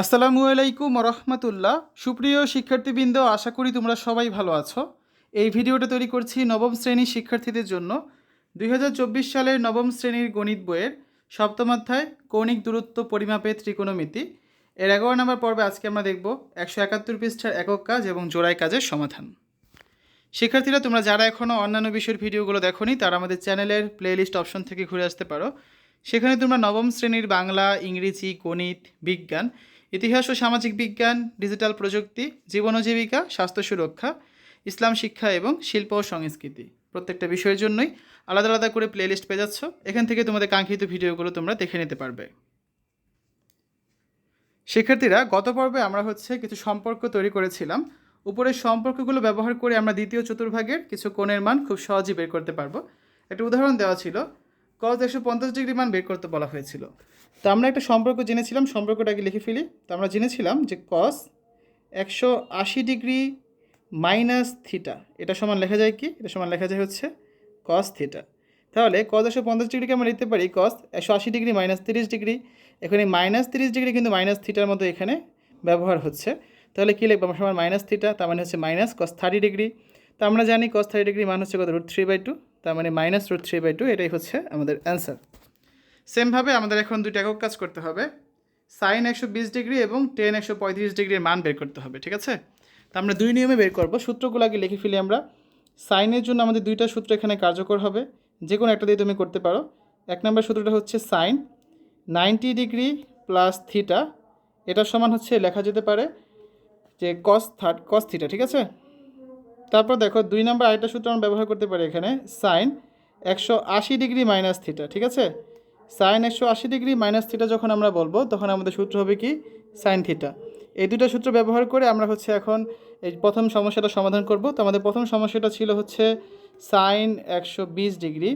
আসসালামু আলাইকুম রহমতুল্লাহ সুপ্রিয় শিক্ষার্থীবৃন্দ, আশা করি তোমরা সবাই ভালো আছো। এই ভিডিওটা তৈরি করছি নবম শ্রেণির শিক্ষার্থীদের জন্য। দুই হাজার চব্বিশ সালের নবম শ্রেণির গণিত বইয়ের সপ্তম অধ্যায়, কৌণিক দূরত্ব পরিমাপে ত্রিকোণমিতি। এর এগারো নম্বর পর্বে আজকে আমরা দেখব একশো একাত্তর পৃষ্ঠার একক কাজ এবং জোড়াই কাজের সমাধান। শিক্ষার্থীরা, তোমরা যারা এখনও অন্যান্য বিষয়ের ভিডিওগুলো দেখোনি, তারা আমাদের চ্যানেলের প্লেলিস্ট অপশন থেকে ঘুরে আসতে পারো। সেখানে তোমরা নবম শ্রেণির বাংলা, ইংরেজি, গণিত, বিজ্ঞান ইতিহাস ও সামাজিক বিজ্ঞান, ডিজিটাল প্রযুক্তি, জীবন জীবিকা, স্বাস্থ্য সুরক্ষা, ইসলাম শিক্ষা এবং শিল্প ও সংস্কৃতি। প্রত্যেকটা বিষয়ের জন্যই আলাদা আলাদা করে প্লেলিস্ট পেয়ে যাচ্ছ। এখান থেকে তোমাদের কাঙ্ক্ষিত ভিডিওগুলো তোমরা দেখে নিতে পারবে। শিক্ষার্থীরা, গত পর্বে আমরা হচ্ছে কিছু সম্পর্ক তৈরি করেছিলাম। উপরের সম্পর্কগুলো ব্যবহার করে আমরা দ্বিতীয় চতুর্ভাগের কিছু কোণের মান খুব সহজেই বের করতে পারব। একটা উদাহরণ দেওয়া ছিল কজ একশো পঞ্চাশ ডিগ্রি মান বের করতে বলা হয়েছিল। তো আমরা একটা সম্পর্ক জেনেছিলাম, সম্পর্কটাকে লিখে ফেলি। তো আমরা জেনেছিলাম যে কস একশো আশি ডিগ্রি মাইনাস থিটা, এটা সমান লেখা যায় কি? এটা সমান লেখা যায় হচ্ছে কস থিটা। তাহলে কস একশো পঞ্চাশ ডিগ্রিকে আমরা লিখতে পারি কস একশো আশি ডিগ্রি মাইনাস তিরিশ ডিগ্রি। এখানে মাইনাস তিরিশ ডিগ্রি কিন্তু মাইনাস থিটার মতো এখানে ব্যবহার হচ্ছে। তাহলে কী লিখব? আমরা সমান মাইনাস থিটা, তার মানে হচ্ছে মাইনাস কস থার্টি ডিগ্রি। তো আমরা জানি কস থার্টি ডিগ্রি মান হচ্ছে কত? Root three by two. তার মানে minus root three by two এটাই হচ্ছে আমাদের অ্যান্সার সেমভাবে আমাদের এখন দুইটা একক কাজ করতে হবে। সাইন একশো বিশ ডিগ্রি এবং টেন একশো পঁয়ত্রিশ ডিগ্রির মান বের করতে হবে, ঠিক আছে? তা আমরা দুই নিয়মে বের করব। সূত্রগুলো আগে লিখে ফেলি আমরা। সাইনের জন্য আমাদের দুইটা সূত্র এখানে কার্যকর হবে। যে কোনো একটা দিয়ে তুমি করতে পারো। এক নম্বর সূত্রটা হচ্ছে sine ninety degree plus theta এটা সমান হচ্ছে লেখা যেতে পারে যে কস থার্ড কস থিটা ঠিক আছে? তারপর দেখো দুই নম্বর আরেকটা সূত্র আমরা ব্যবহার করতে পারি এখানে সাইন একশো আশি ডিগ্রি মাইনাস থিটা ঠিক আছে? সাইন একশো আশি ডিগ্রি মাইনাস থিটা যখন আমরা বলব, তখন আমাদের সূত্র হবে কি? সাইন থিটা এই দুটো সূত্র ব্যবহার করে আমরা হচ্ছে এখন এই প্রথম সমস্যাটা সমাধান করব। তো আমাদের প্রথম সমস্যাটা ছিল হচ্ছে সাইন একশো বিশ ডিগ্রি।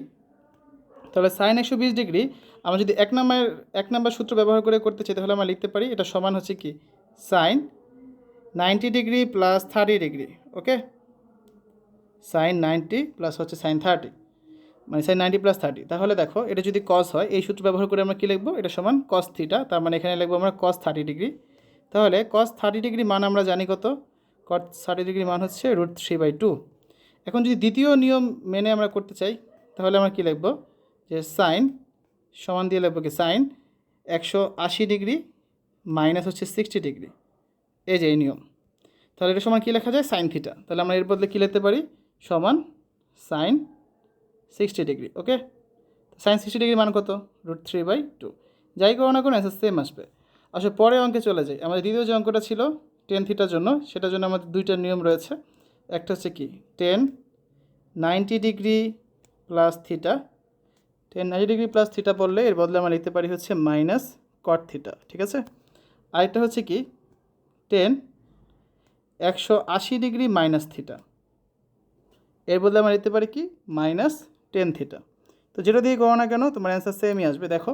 তাহলে সাইন একশো বিশ ডিগ্রি, আমরা যদি এক নম্বর এক নম্বর সূত্র ব্যবহার করে করতে চাই, তাহলে আমরা লিখতে পারি, এটা সমান হচ্ছে কি? Sine ninety degree plus thirty degree okay sine ninety plus হচ্ছে সাইন থার্টি মানে সাইন নাইনটি প্লাস থার্টি তাহলে দেখো, এটা যদি কস হয়, এই সূত্র ব্যবহার করে আমরা কী লিখব? এটা সমান কস থিটা তার মানে এখানে লিখব আমরা কস থার্টি ডিগ্রি তাহলে কস থার্টি ডিগ্রি মান আমরা জানি কত? কস থার্টি ডিগ্রি মান হচ্ছে রুট থ্রি বাই টু এখন যদি দ্বিতীয় নিয়ম মেনে আমরা করতে চাই, তাহলে আমরা কী লিখব? যে সাইন সমান দিয়ে লিখব কি? সাইন একশো আশি ডিগ্রি মাইনাস হচ্ছে সিক্সটি ডিগ্রি এই যে এই নিয়ম। তাহলে এটা সমান কী লেখা যায়? সাইন থিটা তাহলে আমরা এর বদলে কী লিখতে পারি? সমান sine sixty degree okay sine sixty degree মান কত? রুট থ্রি বাই টু যাই করো না কোনো অ্যান্সার সেম আসবে। আসলে পরে অঙ্কে চলে যাই। আমাদের দ্বিতীয় যে অঙ্কটা ছিল টেন থিটার জন্য, সেটার জন্য আমাদের দুইটা নিয়ম রয়েছে। একটা হচ্ছে কি? Tan ninety degree plus theta tan ninety degree plus theta পড়লে এর বদলে আমরা লিখতে পারি হচ্ছে মাইনাস কট থিটা ঠিক আছে? আরেকটা হচ্ছে কি? টেন একশো আশি ডিগ্রি মাইনাস থিটা এর বদলে আমরা লিখতে পারি কি? Minus tan theta. তো যেটা দিয়ে করো না কেন, তোমার অ্যান্সার সেমই আসবে, দেখো।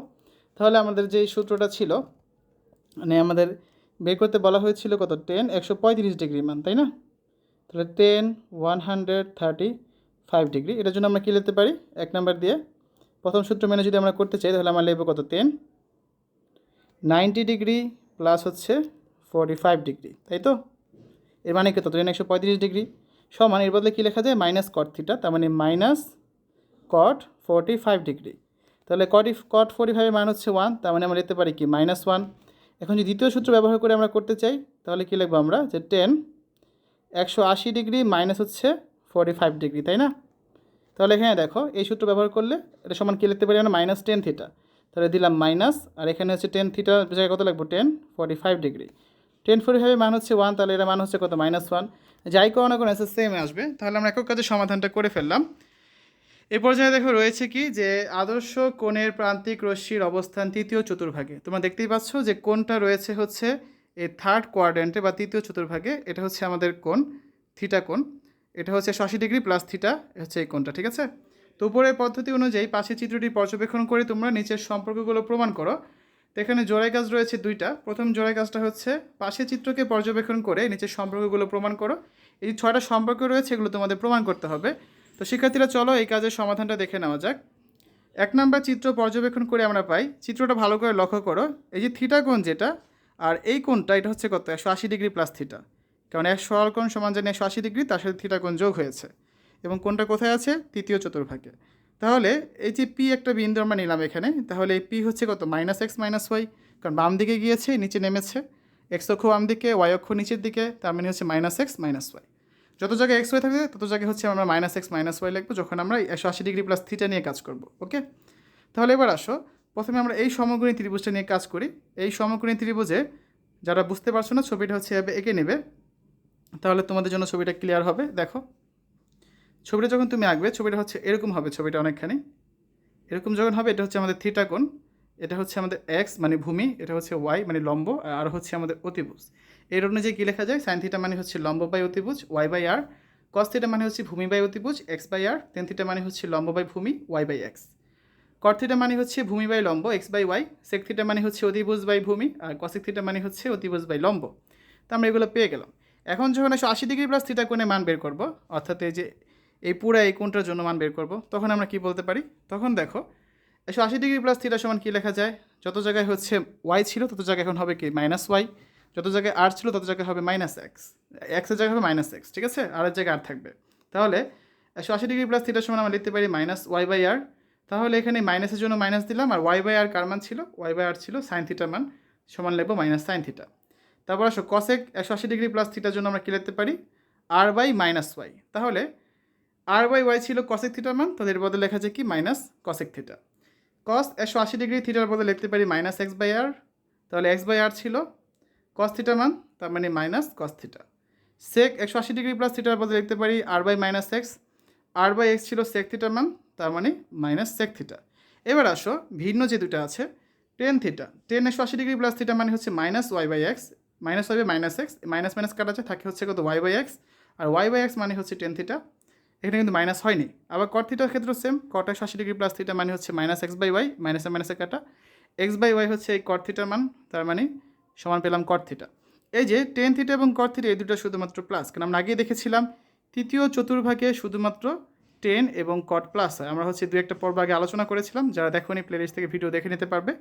তাহলে আমাদের যে সূত্রটা ছিল মানে আমাদের বের করতে বলা হয়েছিল কত? টেন, একশো পঁয়ত্রিশ ডিগ্রি মান, তাই না? তাহলে tan, one hundred thirty five degree. এটার জন্য আমরা কী লিখতে পারি? এক নাম্বার দিয়ে। প্রথম সূত্র মেনে যদি আমরা করতে চাই, তাহলে আমরা লিখব কত? টেন। নাইনটি ডিগ্রি প্লাস হচ্ছে ফোরটি ফাইভ ডিগ্রি, তাই তো? এর মানে কত টেন একশো পঁয়ত্রিশ ডিগ্রি। সমান এর বদলে কী লেখা যায়? মাইনাস কট থিটা তার মানে minus cot forty five degree তাহলে কট কট ফোরটি ফাইভের মান হচ্ছে ওয়ান তার মানে আমরা লিখতে পারি কি? মাইনাস ওয়ান এখন যদি দ্বিতীয় সূত্র ব্যবহার করে আমরা করতে চাই, তাহলে কী লিখব আমরা? যে টেন একশো আশি ডিগ্রি মাইনাস হচ্ছে ফোরটি ফাইভ ডিগ্রি তাই না? তাহলে এখানে দেখো, এই সূত্র ব্যবহার করলে এটা সমান কী লিখতে পারি আমরা? মাইনাস টেন থিটা তাহলে দিলাম মাইনাস আর এখানে হচ্ছে টেন থিটা জায়গায় কত লাগবো tan forty five degree tan forty ফাইভের মান হচ্ছে ওয়ান তাহলে এটা মান হচ্ছে কত? মাইনাস ওয়ান যাই করো না কোনো অ্যান্সার সেম আসবে, তাহলে আমরা একক কাজে সমাধানটা করে ফেললাম। এ পর্যায়ে দেখো রয়েছে কি যে আদর্শ কোণের প্রান্তিক রশ্মির অবস্থান তৃতীয় চতুর্ভাগে। তোমরা দেখতেই পাচ্ছ যে কোনটা রয়েছে হচ্ছে এই থার্ড কোয়ার্ডেন্টে বা তৃতীয় চতুর্ভাগে। এটা হচ্ছে আমাদের কোণ থিটা কোণ। এটা হচ্ছে আশি ডিগ্রি প্লাস থিটা হচ্ছে এই কোণটা, ঠিক আছে? তো উপরের পদ্ধতি অনুযায়ী পাশে চিত্রটি পর্যবেক্ষণ করে তোমরা নিচের সম্পর্কগুলো প্রমাণ করো। এখানে জোড়াই কাজ রয়েছে দুইটা। প্রথম জোড়াই কাজটা হচ্ছে, পাশে চিত্রকে পর্যবেক্ষণ করে নিচের সম্পর্কগুলো প্রমাণ করো। এই যে ছয়টা সম্পর্ক রয়েছে, এগুলো তোমাদের প্রমাণ করতে হবে। তো শিক্ষার্থীরা, চলো এই কাজের সমাধানটা দেখে নেওয়া যাক। এক নাম্বার চিত্র পর্যবেক্ষণ করে আমরা পাই। চিত্রটা ভালো করে লক্ষ্য করো। এই যে থিটা কোণ যেটা, আর এই কোণটা এটা হচ্ছে কত? একশো আশি ডিগ্রি প্লাস থিটা। কারণ এক সরল কোণ সমান জানি একশো আশি ডিগ্রি, তার সাথে থিটা কোণ যোগ হয়েছে। এবং কোণটা কোথায় আছে? তৃতীয় চতুর্ভাগে। তাহলে এই যে পি একটা বিন্দু আমরা নিলাম এখানে, তাহলে এই পি হচ্ছে কত? মাইনাস এক্স মাইনাস ওয়াই কারণ বাম দিকে গিয়েছে, নিচে নেমেছে। এক্স অক্ষ বাম দিকে ওয়াই অক্ষ নিচের দিকে, তার মানে হচ্ছে মাইনাস এক্স মাইনাস ওয়াই যত জায়গায় এক্স ওয়াই থাকবে, তত জায়গায় হচ্ছে আমরা মাইনাস এক্স মাইনাস ওয়াই লিখব, যখন আমরা একশো আশি ডিগ্রি প্লাস থিটা নিয়ে কাজ করব ওকে তাহলে এবার আসো, প্রথমে আমরা এই সমগ্রী ত্রিভুজটা নিয়ে কাজ করি। এই সমগ্রী ত্রিভুজে যারা বুঝতে পারছ না, ছবিটা হচ্ছে এভাবে এঁকে নেবে, তাহলে তোমাদের জন্য ছবিটা ক্লিয়ার হবে। দেখো ছবিটা যখন তুমি আঁকবে, ছবিটা হচ্ছে, এরকম হবে ছবিটা অনেকখানি। এরকম যখন হবে, এটা হচ্ছে আমাদের থিটা এটা হচ্ছে আমাদের এক্স মানে ভূমি, এটা হচ্ছে ওয়াই মানে লম্ব, আর হচ্ছে আমাদের অতিভুজ। এর অনুযায়ী কী লেখা যায়? সাইন থিটা মানে হচ্ছে লম্ব বাই অতিভুজ y by r cos theta মানে হচ্ছে ভূমি বাই অতিভুজ x by r tan theta মানে হচ্ছে লম্ব বাই ভূমি y by x cot theta মানে হচ্ছে ভূমি বাই লম্ব x by y sec theta মানে হচ্ছে অতিভুজ বাই ভূমি, আর কসিক থিটা মানে হচ্ছে অতিভুজ বাই লম্ব। তো আমরা এগুলো পেয়ে গেলাম। এখন যখন একশো আশি ডিগ্রি প্লাস থিটা কোণে মান বের করব, অর্থাৎ এই যে এই পুরো এই কোণটার জন্য মান বের করব। তখন আমরা কি বলতে পারি? তখন দেখো, একশো আশি ডিগ্রি প্লাস থিটা সমান কী লেখা যায়? যত জায়গায় হচ্ছে ওয়াই ছিল, তত জায়গায় এখন হবে কি? মাইনাস ওয়াই যত জায়গায় আর ছিল, তত জায়গায় হবে মাইনাস এক্স এক্সের জায়গায় হবে মাইনাস এক্স ঠিক আছে? আর এর জায়গায় আর থাকবে। তাহলে একশো আশি ডিগ্রি প্লাস থিটার সমান আমরা লিখতে পারি মাইনাস ওয়াই বাই আর তাহলে এখানে মাইনাসের জন্য মাইনাস দিলাম, আর ওয়াই বাই আর কার মান ছিল? ওয়াই বাই আর ছিল সাইন থিটার মান। সমান লিখব মাইনাস সাইন থিটা তারপর আসো কসেক একশো আশি ডিগ্রি প্লাস থিটার জন্য আমরা কী লিখতে পারি? আর বাই মাইনাস ওয়াই তাহলে আর বাই ওয়াই ছিল কসেক থিটার মান তাদের বদলে লেখা যায় কি? মাইনাস কসেক থিটা কস একশো আশি ডিগ্রি থিটার বদলে লিখতে পারি মাইনাস এক্স বাই আর তাহলে এক্স বাই আর ছিল কস থিটা মান, তার মানে মাইনাস কস থিটা সেক একশো আশি ডিগ্রি প্লাস থিটার বদলে লিখতে পারি r by minus x r by x ছিল সেক থিটার মান, তার মানে মাইনাস সেক থিটা এবার আসো, ভিন্ন যে দুটো আছে টেন থিটা টেন একশো আশি ডিগ্রি প্লাস থিটা মানে হচ্ছে minus y by x minus y by minus x minus minus কাটা আছে, থাকে হচ্ছে কত ওয়াই বাই এক্স আর ওয়াই বাই এক্স মানে হচ্ছে টেন থিটা এখানে কিন্তু মাইনাস হয়নি। আবার কট থিটার ক্ষেত্রে সেম কট একশো আশি ডিগ্রি প্লাস থিটা মানে হচ্ছে মাইনাস এক্স বাই ওয়াই মাইনাসে মাইনাসে কাটা এক্স বাই ওয়াই হচ্ছে এই কট থিটার মান, তার মানে সমান পেলাম কট থিটা এই যে টেন থিটা এবং কট থিটা এই দুটো শুধুমাত্র প্লাস কারণ আমরা আগেই দেখেছিলাম তৃতীয় চতুর্ভাগে শুধুমাত্র টেন এবং কট প্লাস হয়। আমরা হচ্ছে দু একটা পর্ব আগে আলোচনা করেছিলাম, যারা দেখোনি প্লেলিস্ট থেকে ভিডিও দেখে নিতে পারবে।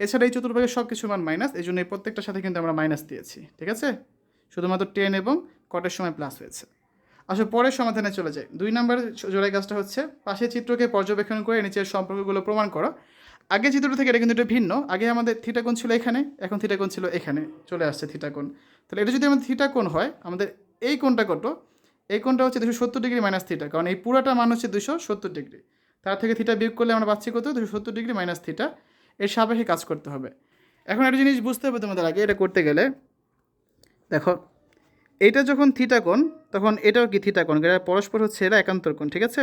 এছাড়া এই চতুর্ভাগের সব কিছু মান মাইনাস এই জন্য এই প্রত্যেকটার সাথে কিন্তু আমরা মাইনাস দিয়েছি, ঠিক আছে? শুধুমাত্র টেন এবং কটের সময় প্লাস হয়েছে। আসলে পরের সমাধানে চলে যায় দুই নম্বর জোড়াই কাজটা হচ্ছে পাশের চিত্রকে পর্যবেক্ষণ করে নিচের সম্পর্কগুলো প্রমাণ করো। আগে চিত্রটা থেকে এটা কিন্তু এটা ভিন্ন। আগে আমাদের থিটাকোণ ছিল এখানে, এখন থিটাকোণ ছিল এখানে, চলে আসছে থিটাকোণ। তাহলে এটা যদি আমাদের থিটাকোণ হয়, আমাদের এই কোণটা কত? এই কোণটা হচ্ছে দুশো সত্তর ডিগ্রি মাইনাস থিটা কারণ এই পুরাটা মান হচ্ছে দুশো সত্তর ডিগ্রি। তার থেকে থিটা বিয়োগ করলে আমরা পাচ্ছি কত? দুশো সত্তর ডিগ্রি মাইনাস থিটা এর সাপেক্ষে কাজ করতে হবে। এখন একটা জিনিস বুঝতে হবে তোমাদের আগে, এটা করতে গেলে। দেখো এইটা যখন থিটা কোণ তখন এটাও কি থিটা কোণ এটা পরস্পর হচ্ছে এরা একান্তর কোণ, ঠিক আছে?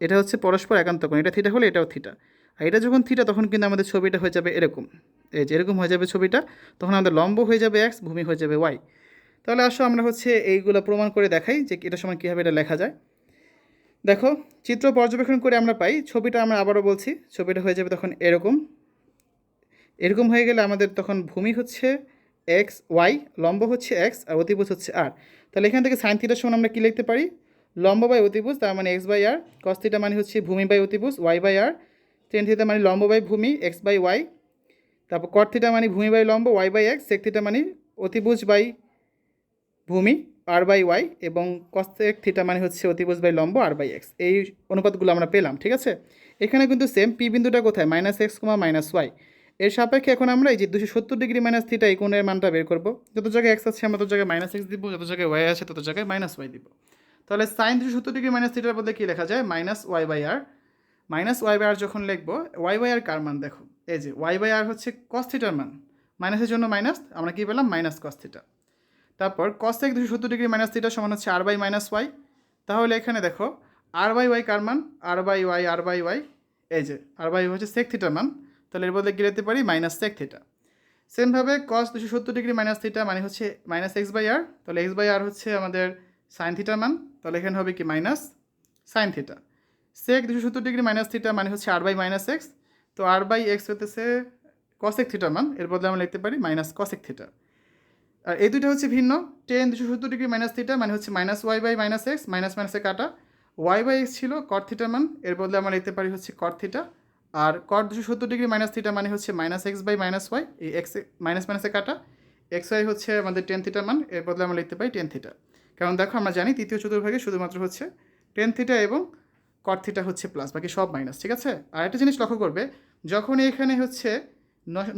এটা হচ্ছে পরস্পর একান্তর কোণ, এটা থিটা হলে এটাও থিটা। আর এটা যখন থিটা, তখন কিন্তু আমাদের ছবিটা হয়ে যাবে এরকম। এই যে এরকম হয়ে যাবে ছবিটা, তখন আমাদের লম্ব হয়ে যাবে এক্স, ভূমি হয়ে যাবে ওয়াই। তাহলে আসো আমরা হচ্ছে এইগুলো প্রমাণ করে দেখাই যে এটা সময় কীভাবে এটা লেখা যায়। দেখো, চিত্র পর্যবেক্ষণ করে আমরা পাই, ছবিটা আমরা আবারও বলছি, ছবিটা হয়ে যাবে তখন এরকম। এরকম হয়ে গেলে আমাদের তখন ভূমি হচ্ছে এক্স ওয়াই লম্ব হচ্ছে এক্স আর অতিভুজ হচ্ছে আর তাহলে এখান থেকে সাইন থিটার সমান আমরা কী লিখতে পারি? লম্ব বাই অতিভুজ, তার মানে x by r cos theta মানে হচ্ছে ভূমি বাই অতিভুজ y by r tan theta মানে লম্ব বাই ভূমি এক্স বাই ওয়াই তারপর কট থিটা মানে ভূমি বাই লম্ব y by x sec theta মানে অতিভুজ বাই ভূমি আর বাই ওয়াই এবং কস্তেক থিটা মানে হচ্ছে অতিভুজ বাই লম্ব আর বাই এক্স এই অনুপাতগুলো আমরা পেলাম, ঠিক আছে? এখানে কিন্তু সেম পি বিন্দুটা কোথায়? Minus x comma minus y এর সাপেক্ষে এখন আমরা এই যে দুশো সত্তর ডিগ্রি মাইনাস থিটা এই কোণের মানটা বের করব। যত জায়গায় এক্স আছে আমরা তত জায়গায় মাইনাস এক্স দিব, যত জায়গায় ওয়াই আছে তত জায়গায় মাইনাস ওয়াই দিব। তাহলে সাইন দুশো সত্তর ডিগ্রি মাইনাস থিটার বদলে কী লেখা যায়? Minus y by r minus y by r যখন লিখব ওয়াই বাই আর কার মান দেখো? এই যে ওয়াই বাই আর হচ্ছে কস থিটার মান। মাইনাসের জন্য মাইনাস আমরা কী পেলাম? মাইনাস কস থিটা তারপর কস থেকে দুশো সত্তর ডিগ্রি মাইনাস থিটা সমান হচ্ছে আর বাই মাইনাস ওয়াই তাহলে এখানে দেখো আর বাই ওয়াই কার মান? R by y r by y এই যে আর বাই হচ্ছে সেক থিটার মান। তাহলে এর বদলে কী লিখতে পারি? মাইনাস সেক থিটা সেমভাবে কস দুশো সত্তর ডিগ্রি মাইনাস থিটা মানে হচ্ছে মাইনাস এক্স বাই আর তাহলে এক্স বাই আর হচ্ছে আমাদের সাইন থিটার মান। তাহলে এখানে হবে কি? মাইনাস সাইন থিটা সেক দুশো সত্তর ডিগ্রি মাইনাস থিটা মানে হচ্ছে আর বাই মাইনাস এক্স তো আর বাই এক্স হতেছে কসেক থিটার মান। এর বদলে আমরা লিখতে পারি মাইনাস কসেক থিটা আর এই দুইটা হচ্ছে ভিন্ন। টেন দুশো সত্তর ডিগ্রি মাইনাস থিটা মানে হচ্ছে minus y by minus x minus মাইনাসে কাটা। ওয়াই বাই এক্স ছিল কট থিটার মান। এর বদলে আমরা লিখতে পারি হচ্ছে কট থিটা আর কট দুশো সত্তর ডিগ্রি মাইনাস থিটা মানে হচ্ছে minus x by minus y এই এক্স মাইনাস মাইনাসে কাটা। এক্স ওয়াই হচ্ছে আমাদের টেন থিটা মান, এর বদলে আমরা লিখতে পাই টেন থিটা কারণ দেখো আমরা জানি তৃতীয় চতুর্ভাগে শুধুমাত্র হচ্ছে টেন থিটা এবং কট থিটা হচ্ছে প্লাস বাকি সব মাইনাস ঠিক আছে? আর একটা জিনিস লক্ষ্য করবে, যখন এখানে হচ্ছে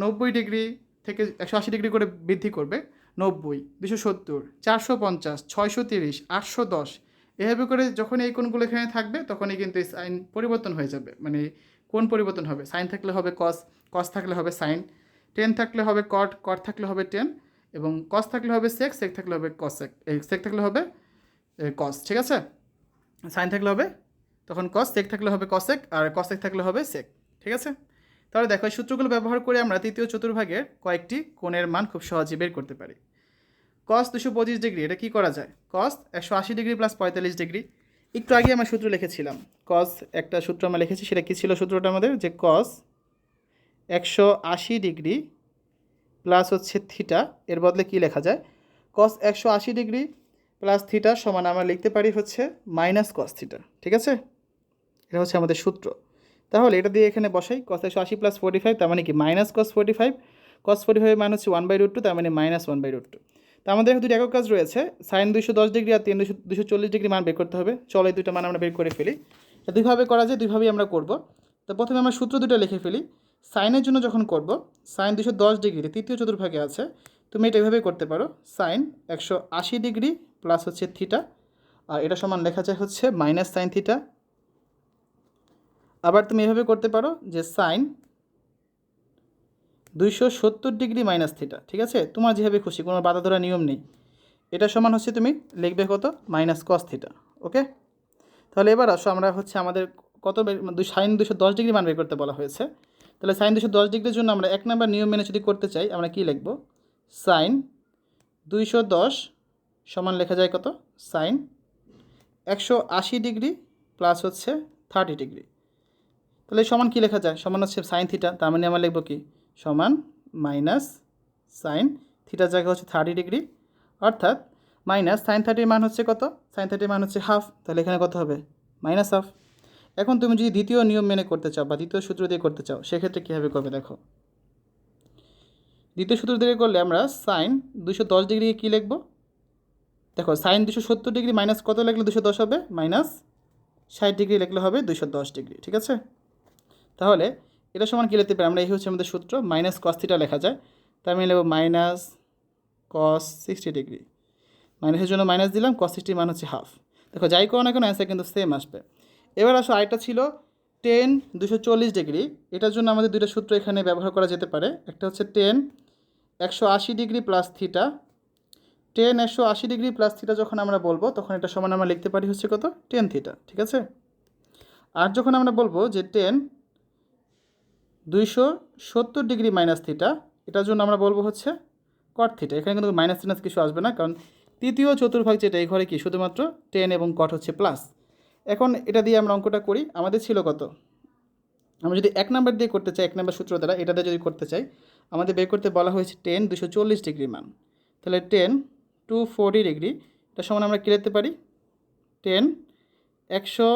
নব্বই ডিগ্রি থেকে একশো আশি ডিগ্রি করে বৃদ্ধি করবে, নব্বই, দুশো সত্তর, চারশো পঞ্চাশ, ছয়শো তিরিশ, আটশো দশ, এভাবে করে যখন এই কোণগুলো এখানে থাকবে, তখনই কিন্তু এই সাইন পরিবর্তন হয়ে যাবে। মানে কোন পরিবর্তন হবে? সাইন থাকলে হবে কস কস থাকলে হবে সাইন টেন থাকলে হবে কট কট থাকলে হবে টেন এবং কস থাকলে হবে সেক সেক থাকলে হবে কসেক সেক থাকলে হবে কস ঠিক আছে? সাইন থাকলে হবে, তখন কস সেক থাকলে হবে কসেক আর কসেক থাকলে হবে সেক ঠিক আছে? তাহলে দেখো সূত্রগুলো ব্যবহার করে আমরা তৃতীয় চতুর্ভাগের কয়েকটি কোণের মান খুব সহজে বের করতে পারি। কস দুশো পঁচিশ ডিগ্রি, এটা কী করা যায়? কস একশো আশি ডিগ্রি প্লাস পঁয়তাল্লিশ ডিগ্রি। একটু আগে আমরা সূত্র লিখেছিলাম। কস একটা সূত্র আমরা লিখেছি, সেটা কী ছিল সূত্রটা আমাদের? যে কস একশো আশি ডিগ্রি প্লাস হচ্ছে থিটা এর বদলে কী লেখা যায়? কস একশো আশি ডিগ্রি প্লাস থিটা সমান আমরা লিখতে পারি হচ্ছে মাইনাস কস থিটা ঠিক আছে? এটা হচ্ছে আমাদের সূত্র। তাহলে এটা দিয়ে এখানে বসাই কস একশো আশি প্লাস ফোর্টি ফাইভ তার মানে কি? Minus cos forty five cos forty five মান হচ্ছে ওয়ান বাই রুট টু তার মানে minus one by root two তা আমাদের দুটি একক কাজ রয়েছে। সাইন দুশো দশ ডিগ্রি আর তিন দুশো দুশো চল্লিশ ডিগ্রি মান বের করতে হবে। চলো এই দুটো মান আমরা বের করে ফেলি। দুইভাবে করা যায়, দুইভাবেই আমরা করব। তো প্রথমে আমরা সূত্র দুটো লিখে ফেলি। সাইনের জন্য যখন করব, সাইন দুশো দশ ডিগ্রিতে তৃতীয় চতুর্ভাগে আছে, তুমি এটা এভাবেই করতে পারো। সাইন একশো আশি ডিগ্রি প্লাস হচ্ছে থিটা, আর এটা সমান লেখা যায় হচ্ছে মাইনাস সাইন থিটা। আবার তুমি এভাবে করতে পারো যে সাইন দুইশো সত্তর ডিগ্রি মাইনাস থিটা ঠিক আছে? তোমার যেভাবে খুশি, কোনো বাধা ধরা নিয়ম নেই। এটা সমান হচ্ছে তুমি লিখবে কত? মাইনাস কস থিটা ওকে তাহলে এবার আসো, আমরা হচ্ছে আমাদের কত বের- দুই সাইন দুশো দশ ডিগ্রি মান বের করতে বলা হয়েছে। তাহলে সাইন দুশো দশ ডিগ্রির জন্য আমরা এক নাম্বার নিয়ম মেনে যদি করতে চাই, আমরা কী লিখব? সাইন দুইশো দশ সমান লেখা যায় কত? সাইন একশো আশি ডিগ্রি প্লাস হচ্ছে থার্টি ডিগ্রি। তাহলে সমান কী লেখা যায়? সমান হচ্ছে সাইন থিটা তার মানে আমরা লিখব কি? সমান মাইনাস সাইন থিটার জায়গা হচ্ছে থার্টি ডিগ্রি। অর্থাৎ মাইনাস সাইন থার্টির মান হচ্ছে কত? সাইন থার্টির মান হচ্ছে হাফ তাহলে এখানে কত হবে? মাইনাস হাফ এখন তুমি যদি দ্বিতীয় নিয়ম মেনে করতে চাও বা দ্বিতীয় সূত্র দিয়ে করতে চাও, সেক্ষেত্রে কীভাবে করবে দেখো? দ্বিতীয় সূত্র দিয়ে করলে আমরা সাইন দুশো দশ ডিগ্রি কী লিখব? দেখো, সাইন দুশো সত্তর ডিগ্রি মাইনাস কত লিখলে দুশো দশ হবে? মাইনাস ষাট ডিগ্রি লিখলে হবে দুশো দশ ডিগ্রি, ঠিক আছে? তাহলে এটা সমান কী লিখতে পারি? আমরা এই হচ্ছে আমাদের সূত্র মাইনাস কস থিটা লেখা যায়। তার আমি লিখব মাইনাস কস সিক্সটি ডিগ্রি মাইনাসের জন্য মাইনাস দিলাম কস সিক্সটি মান হচ্ছে হাফ দেখো, যাই করো না কেন অ্যান্সার কিন্তু সেম আসবে। এবার আসো আরেকটা ছিল টেন দুশো চল্লিশ ডিগ্রি এটার জন্য আমাদের দুইটা সূত্র এখানে ব্যবহার করা যেতে পারে। একটা হচ্ছে টেন একশো আশি ডিগ্রি প্লাস থিটা টেন একশো আশি ডিগ্রি প্লাস থিটা যখন আমরা বলব, তখন এটা সমান আমরা লিখতে পারি হচ্ছে কত? টেন থিটা ঠিক আছে? আর যখন আমরা বলব যে টেন দুইশো সত্তর ডিগ্রি মাইনাস থিটা। এটার জন্য আমরা বলব হচ্ছে কট থিটা। এখানে কিন্তু মাইনাস মাইনাস কিছু আসবে না, কারণ তৃতীয় চতুর্ভাগ যেটা, এই ঘরে কি? শুধুমাত্র টেন এবং কট হচ্ছে প্লাস এখন এটা দিয়ে আমরা অঙ্কটা করি, আমাদের ছিল কত? আমরা যদি এক নাম্বার দিয়ে করতে চাই, এক নাম্বার সূত্র দ্বারা, এটা দিয়ে যদি করতে চাই, আমাদের বের করতে বলা হয়েছে টেন দুশো চল্লিশ ডিগ্রি মান। তাহলে টেন টু ফোরটি ডিগ্রি এটা সমান আমরা কী লিখতে পারি? টেন একশো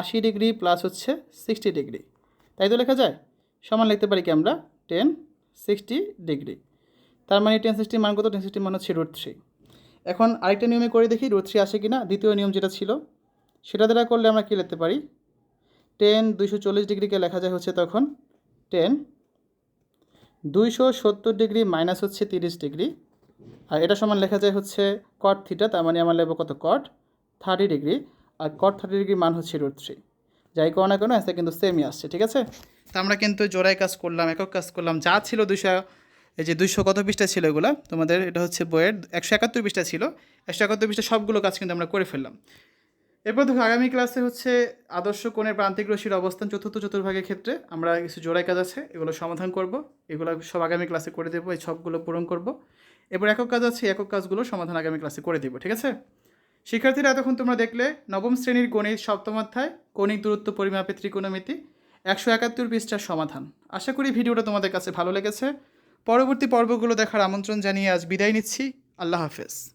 আশি ডিগ্রি প্লাস হচ্ছে সিক্সটি ডিগ্রি। তাই তো লেখা যায়? সমান লিখতে পারি কি আমরা? Tan sixty degree. তার মানে টেন সিক্সটি মান কত? টেন সিক্সটি মান হচ্ছে রুট থ্রি। এখন আরেকটা নিয়মে করে দেখি রুট থ্রি আসে কি না দ্বিতীয় নিয়ম যেটা ছিল, সেটা দ্বারা করলে আমরা কী লিখতে পারি? টেন দুইশো চল্লিশ ডিগ্রিকে লেখা যায় হচ্ছে তখন টেন দুইশো সত্তর ডিগ্রি মাইনাস হচ্ছে তিরিশ ডিগ্রি। আর এটা সমান লেখা যায় হচ্ছে কট থিটা তার মানে আমার লেখবো কত? Cot thirty degree. আর কট থার্টি ডিগ্রি মান হচ্ছে রুট থ্রি। যাই করো না কেন, অ্যান্সার কিন্তু সেমই আসছে, ঠিক আছে? তা আমরা কিন্তু জোড়াই কাজ করলাম, একক কাজ করলাম। যা ছিল দুশো এই যে দুইশো কত পৃষ্ঠা ছিল এগুলো? তোমাদের এটা হচ্ছে বইয়ের একশো একাত্তর পৃষ্ঠা ছিল। একশো একাত্তর পৃষ্ঠা সবগুলো কাজ কিন্তু আমরা করে ফেললাম। এরপর দেখো, আগামী ক্লাসে হচ্ছে আদর্শ কোণের প্রান্তিক রশির অবস্থান চতুর্থ চতুর্ভাগের ক্ষেত্রে আমরা কিছু জোড়াই কাজ আছে, এগুলো সমাধান করব। এগুলো সব আগামী ক্লাসে করে দেবো, এই সবগুলো পূরণ করব। এরপর একক কাজ আছে, একক কাজগুলো সমাধান আগামী ক্লাসে করে দেবো, ঠিক আছে? শিক্ষার্থীরা এতক্ষণ তোমরা দেখলে, নবম শ্রেণির গণিত সপ্তম অধ্যায়, কৌণিক দূরত্ব পরিমাপে ত্রিকোণমিতি। একশো একাত্তর পৃষ্ঠার সমাধান। আশা করি ভিডিওটা তোমাদের কাছে ভালো লেগেছে। পরবর্তী পর্বগুলো দেখার আমন্ত্রণ জানিয়ে আজ বিদায় নিচ্ছি। আল্লাহ হাফেজ।